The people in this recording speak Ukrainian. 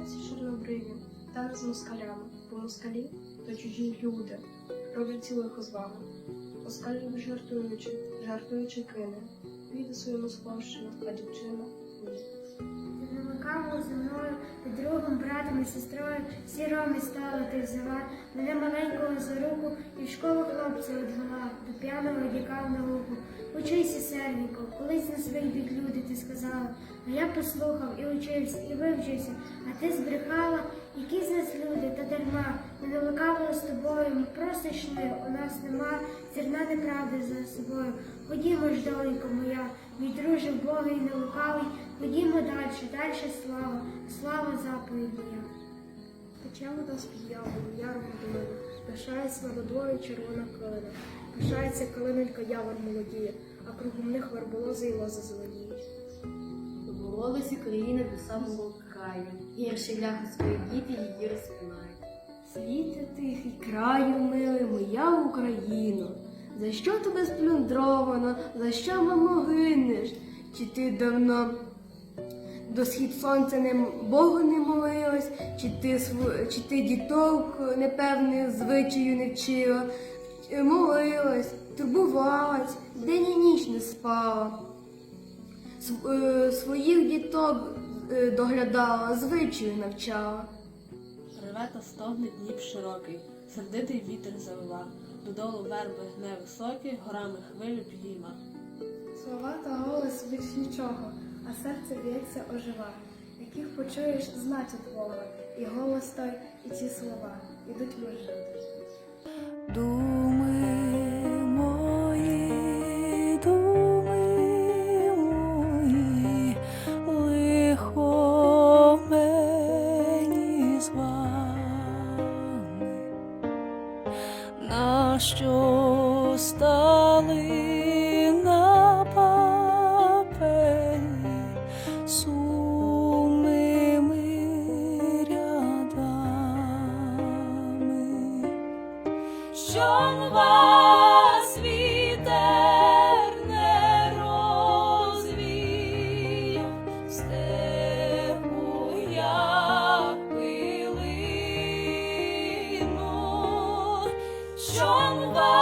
серці чорнобриві, та з москалями, бо москалі то чужі люди, роблять лихо з вами. Любить жартуючи, жартуючи кине, піде свою московщину, а дівчина ні. Замикав зі мною, другом, братом і сестрою, всі роми стали ти взяла, мене маленького за руку і в школу хлопця відвела, до п'яного дікав на луку. Учися, сервіко, колись на вийдуть люди, ти сказала. А я послухав і учився, і вивчився, а ти збрехала, які з нас люди, та дарма. Ми не лукавили з тобою, ми просто йшли, у нас нема зерна неправди за собою. Ходімо ж, доленько моя, мій друже Богий не лукавий, ходімо далі, далі слава, слава заповідь моя. Вода з під яблу, яру долину, пишається водою червона калина, пишається калинонька явор молодіє, а кругом них верболози і лози зеленіють. Боролися країни до самого краю, гірші ляхи свої діти її розпинають. Світе тихий, краю милий, моя Україно, за що тебе сплюндровано, за що мамо гинеш? Чи ти давно до схід сонця не, Богу не молилась, чи ти, чи ти діток непевних звичаю не вчила, молилась, турбувалась, день і ніч не спала. Е, Своїх діток е, доглядала, звичаю навчала. Реве та стогне Дніп широкий, сердитий вітер завива, додолу верби гне високі, горами хвилю підійма. Слова та голос більш нічого, а серце б'ється ожива. Яких почуєш, значить Бога, і голос той, і ті слова ідуть жити. Що стали на папері сумними рядами. Що 中国